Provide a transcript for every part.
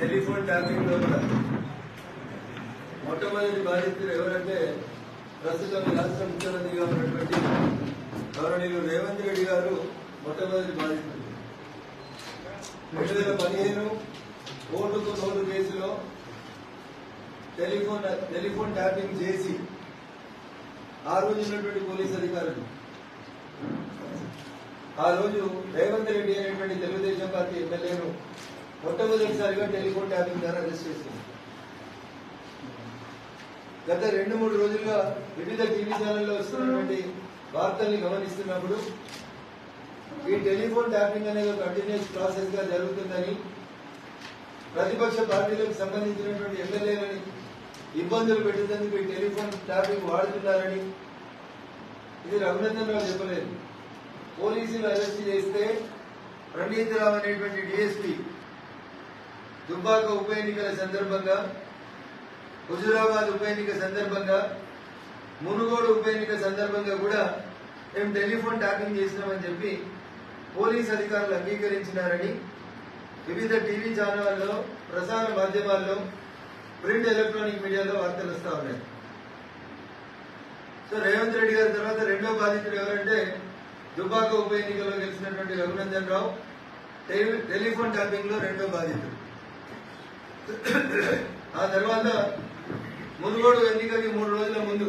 Telephone ట్యాపింగ్లో కూడా మొట్టమొదటి బాధితులు ఎవరంటే ప్రస్తుతం రాష్ట్ర ముఖ్యమంత్రిగా ఉన్నటువంటి గౌరవనీయులు రేవంత్ రెడ్డి గారు మొట్టమొదటి బాధితులు. రెండు వేల పదిహేను ఓటుకు నోటు కేసులో టెలిఫోన్ టెలిఫోన్ ట్యాపింగ్ చేసి ఆ రోజు ఉన్నటువంటి పోలీస్ అధికారులు. ఆ రోజు రేవంత్ రెడ్డి అనేటువంటి తెలుగుదేశం పార్టీ ఎమ్మెల్యేను మొట్టమొదటిసారిగా టెలిఫోన్ ట్యాపింగ్ ద్వారా అరెస్ట్ చేసింది. గత రెండు మూడు రోజులుగా వివిధ టీవీ ఛానల్లో వస్తున్నటువంటి వార్తల్ని గమనిస్తున్నప్పుడు ఈ టెలిఫోన్ ట్యాపింగ్ అనేది ఒక కంటిన్యూస్ ప్రాసెస్గా జరుగుతుందని ప్రతిపక్ష పార్టీలకు సంబంధించినటువంటి ఎమ్మెల్యేలని ఇబ్బందులు పెట్టేందుకు ఈ టెలిఫోన్ ట్యాపింగ్ వాడుతున్నారని ఇది రఘునందన్ రావు చెప్పలేదు. పోలీసులు అరెస్ట్ చేస్తే ప్రణీత్ రావు అనేటువంటి డిఎస్పీ దుబ్బాక ఉప ఎన్నికల సందర్భంగా హుజురాబాద్ ఉప ఎన్నిక సందర్భంగా మునుగోడు ఉప ఎన్నిక సందర్భంగా కూడా మేము టెలిఫోన్ ట్యాపింగ్ చేసినామని చెప్పి పోలీస్ అధికారులు అంగీకరించినారని వివిధ టీవీ ఛానళ్ళలో ప్రసార మాధ్యమాల్లో ప్రింట్ ఎలక్ట్రానిక్ మీడియాలో వార్తలు వస్తూ ఉన్నాయి. సో రేవంత్ రెడ్డి గారి తర్వాత రెండో బాధితుడు ఎవరంటే దుబ్బాక ఉప ఎన్నికల్లో గెలిచినటువంటి రఘునందన్ రావు. టెలి- టెలిఫోన్ ట్యాపింగ్లో రెండో బాధితుడు. ఆ తర్వాత మునుగోడు ఎన్నికకి మూడు రోజుల ముందు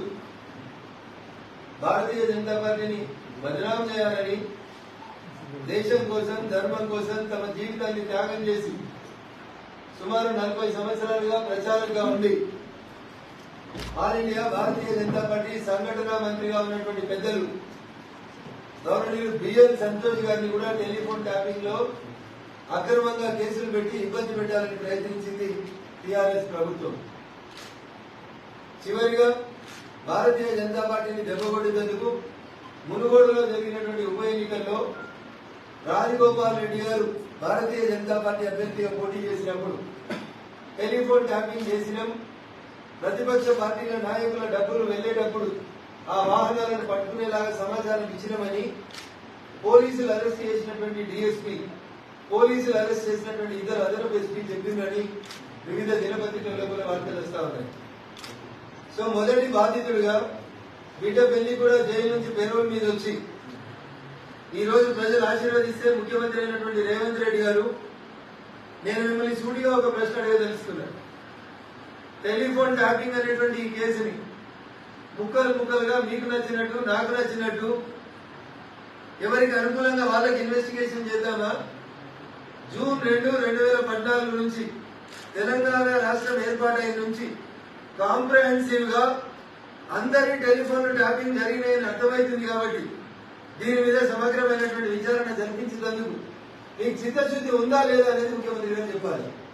భారతీయ జనతా పార్టీని బదనాం చేయాలని దేశం కోసం ధర్మం కోసం తమ జీవితాన్ని త్యాగం చేసి సుమారు నలభై సంవత్సరాలుగా ప్రచారంగా ఉంది. All India Bharatiya Janata Party సంఘటన మంత్రిగా ఉన్నటువంటి పెద్దలు గవర్నర్ బిఎన్ సంతోష్ గారిని కూడా టెలిఫోన్ ట్యాపింగ్లో అక్రమంగా కేసులు పెట్టి ఇబ్బంది పెట్టాలని ప్రయత్నించింది టిఆర్ఎస్ ప్రభుత్వం. చివరిగా భారతీయ జనతా పార్టీని దెబ్బకొట్టేందుకు మునుగోడులో జరిగినటువంటి ఉప ఎన్నికల్లో రాజగోపాల్ రెడ్డి గారు భారతీయ జనతా పార్టీ అభ్యర్థిగా పోటీ చేసినప్పుడు టెలిఫోన్ ట్యాపింగ్ చేసినాం. ప్రతిపక్ష పార్టీల నాయకుల డబ్బులు వెళ్ళేటప్పుడు ఆ వాహనాలను పట్టుకునేలాగా సమాచారం ఇచ్చినామని పోలీసులు అరెస్ట్ చేసినటువంటి డిఎస్పీ పోలీసులు అరెస్ట్ చేసినటువంటి ఇద్దరు అదనపు ఎస్పీ చెప్పిందని వివిధ దినపత్రికల్లో కూడా వార్తలు వస్తా ఉన్నాయి. సో మొదటి బాధితుడిగా బిడ్డ పెళ్ళి కూడా జైలు నుంచి పెరోల్ మీద వచ్చి ఈ రోజు ప్రజలు ఆశీర్వదిస్తే ముఖ్యమంత్రి అయినటువంటి రేవంత్ రెడ్డి గారు నేను మిమ్మల్ని సూటిగా ఒక ప్రశ్న అడగదలుచుకున్నాను టెలిఫోన్ ట్యాపింగ్ అనేటువంటి ఈ కేసుని ముక్కలు ముక్కలుగా మీకు నచ్చినట్టు నాకు నచ్చినట్టు ఎవరికి అనుకూలంగా వాళ్ళకి ఇన్వెస్టిగేషన్ చేద్దామా? జూన్ రెండు రెండు వేల పద్నాలుగు నుంచి తెలంగాణ రాష్ట్రం ఏర్పాటైన నుంచి కాంప్రహెన్సివ్గా అందరి టెలిఫోన్ ట్యాపింగ్ జరిగినాయని అర్థమవుతుంది కాబట్టి దీని మీద సమగ్రమైనటువంటి విచారణ జరిపించినందుకు మీకు చిత్తశుద్ధి ఉందా లేదా అనేది ముఖ్యమంత్రి గారు చెప్పాలి.